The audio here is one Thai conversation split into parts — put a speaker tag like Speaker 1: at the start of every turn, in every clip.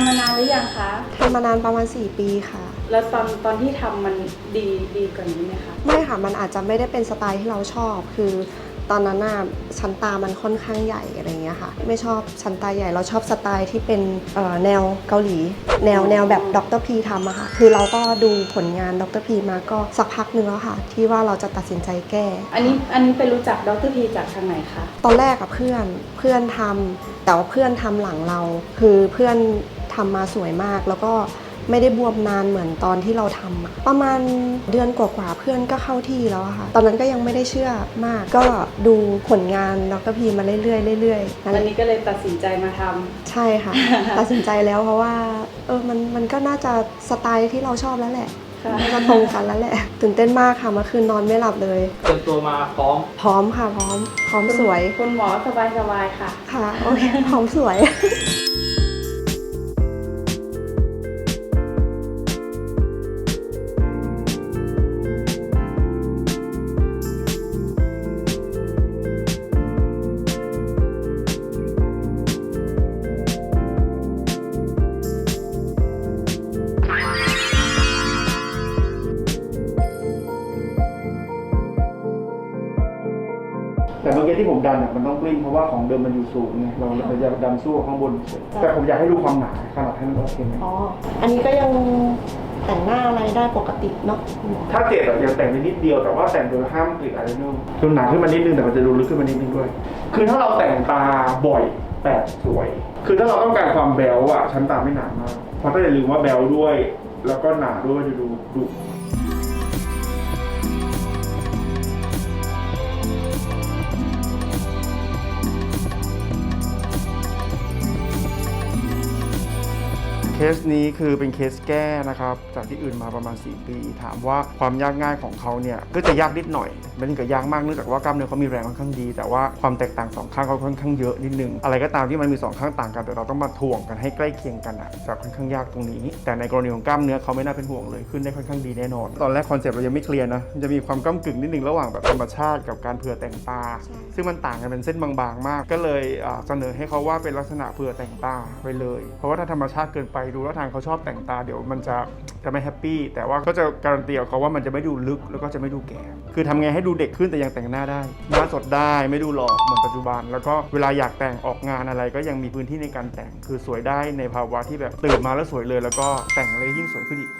Speaker 1: ำมานานหรือยังคะ
Speaker 2: ทำมานานประมาณ 4 ปีค่ะ
Speaker 1: แล้วตอนตอนที่ทำมันดีดีกว่านี้ไหมคะ
Speaker 2: ไม่ค่ะ มันอาจจะไม่ได้เป็นสไตล์ที่เราชอบ คือตอนนั้นน่ะชั้นตามันค่อนข้างใหญ่อะไรเงี้ยค่ะ ไม่ชอบชั้นตาใหญ่เราชอบสไตล์ที่เป็นเอ่อแนวเกาหลี แนวแนวแบบดรพีทำอะค่ะ คือเราก็ดูผลงานดรพีมาก็สักพักหนึ่งแล้วค่ะ ที่ว่าเราจะตัดสินใจแก้
Speaker 1: อันนี้อันนี้ไปรู้จักดรพีจากทางไหนคะ
Speaker 2: ตอนแรกกับเพื่อนเพื่อนทำแต่ว่าเพื่อนทำหลังเรา คือเพื่อน ทำมาสวยมาก แล้วก็ไม่ได้บวมนานเหมือนตอนที่เราทำอะประมาณเดือนกว่าๆเพื่อนก็เข้าที่แล้วอะค่ะ ตอนนั้นก็ยังไม่ได้เชื่อมาก ก็ดูผลงานดรพีมาเรื่อยๆเรื่อยๆนั่นแห
Speaker 1: วัน
Speaker 2: ละ
Speaker 1: นี้ก็เลยตัดสินใจมาทำ
Speaker 2: ใช่ค่ะ ตัดสินใจแล้วเพราะว่าเออมันมันก็น่าจะสไตล์ที่เราชอบแล้วแหละ
Speaker 1: ค่ะ
Speaker 2: น่าจะตรงกันแล้วแหละตื่นเต้นมากค่ะเมื่อคืนนอนไม่หลับเลย
Speaker 3: เตรียมตัวมาพร้อม
Speaker 2: พร้อมค่ะพร้อม พร้อมสวย
Speaker 1: คุณหมอสบายสบายๆค่ะ
Speaker 2: ค่ะโอเคพร้อมสวย
Speaker 4: แต่เมื่อกี้ที่ผมดันอะมันต้องกลิ้งเพราะว่าของเดิมมันอยู่สูงไงเราเราจะดันสู้ข้างบนเฉยแต่ผมอยากให้ดูความหนาขนาดให้มันโอเคไหม
Speaker 2: อ๋อ อันนี้ก็ยังแต่งหน้าอะไรได้ปกติเนาะคุณหมอ
Speaker 4: ถ้าเจ็บแบบยังแต่งไปนิดเดียวแต่ว่าแต่งโดยห้ามกรีดอะไรนู่นคือหนาขึ้นมานิดนึงแต่มันจะดูลึกขึ้นมานิดนึงด้วย คือถ้าเราแต่งตาบ่อยแปดสวย คือถ้าเราต้องการความแบลอะชั้นตาไม่หนามากเพราะถ้าอย่าลืมว่าแบลด้วย แล้วก็หนาด้วยจะดูดุ สนี้คือเป็นเคสแก้นะครับ จากที่อื่นมาประมาณ 4 ปี ถามว่าความยากง่ายของเขาเนี่ยก็จะยากนิดหน่อยไม่ถึงกับยากมากเนื่องจากว่ากล้ามเนื้อเขามีแรงค่อนข้างดี แต่ว่าความแตกต่างสองข้างเขาค่อนข้างเยอะนิดนึงอะไรก็ตามที่มันมีสองข้างต่างกันแต่เราต้องมาถ่วงกันให้ใกล้เคียงกันอะจะค่อนข้างยากตรงนี้ แต่ในกรณีของกล้ามเนื้อเขาไม่น่าเป็นห่วงเลยขึ้นได้ค่อนข้างดีแน่นอน ตอนแรกคอนเซ็ปต์เรายังไม่เคลียร์นะจะมีความก้ากึ่งนิดนึงระหว่างแบบธรรมชาติกับการเผื่อแต่งตา ซึ่งมันต่างกันเป็นเส้นบางๆ มาก ก็เลยเสนอให้เขาว่าเป็นลักษณะเผื่อแต่งตาไปเลย เพราะว่าถ้าธรรมชาติเกินไปดูแล้วทางเขาชอบแต่งตาเดี๋ยวมันจะจะไม่แฮปปี้แต่ว่าก็จะการันตีกับเขาว่ามันจะไม่ดูลึกแล้วก็จะไม่ดูแก่ คือทำไงให้ดูเด็กขึ้นแต่ยังแต่งหน้าได้หน้าสดได้ไม่ดูหลอกเหมือนปัจจุบัน แล้วก็เวลาอยากแต่งออกงานอะไร ก็ยังมีพื้นที่ในการแต่ง คือสวยได้ในภาวะที่แบบตื่นมาแล้วสวยเลย แล้วก็แต่งเลยยิ่งสวยขึ้นอีก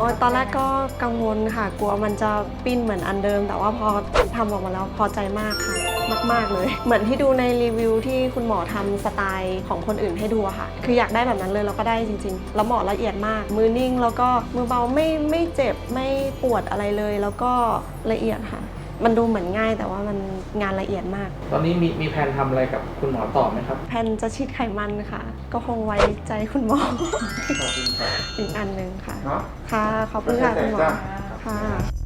Speaker 2: โอ้ตอนแรกก็กังวลค่ะ กลัวมันจะปิ้นเหมือนอันเดิม แต่ว่าพอทำออกมาแล้วพอใจมากค่ะ มาก ๆ เลย เหมือนที่ดูในรีวิวที่คุณหมอทำสไตล์ของคนอื่นให้ดูอะค่ะ คืออยากได้แบบนั้นเลยเราก็ได้จริง ๆ แล้วหมอละเอียดมาก มือนิ่งแล้วก็มือเบาไม่ไม่เจ็บไม่ปวดอะไรเลย แล้วก็ละเอียดค่ะ มันดูเหมือนง่าย แต่ว่ามันงานละเอียดมาก
Speaker 3: ตอนนี้มีมีแผนทำอะไรกับคุณหมอต่อไหมครับ
Speaker 2: แพนจะฉีดไขมันค่ะ ก็คงไว้ใจคุณหมอ
Speaker 4: ขอบคุณครับ
Speaker 2: อีกอันหนึ่งค่ะ
Speaker 4: เนาะ
Speaker 2: ค่ะ ขอบคุณค่ะคุณหมอ
Speaker 4: จ้ะ
Speaker 2: ค่ะ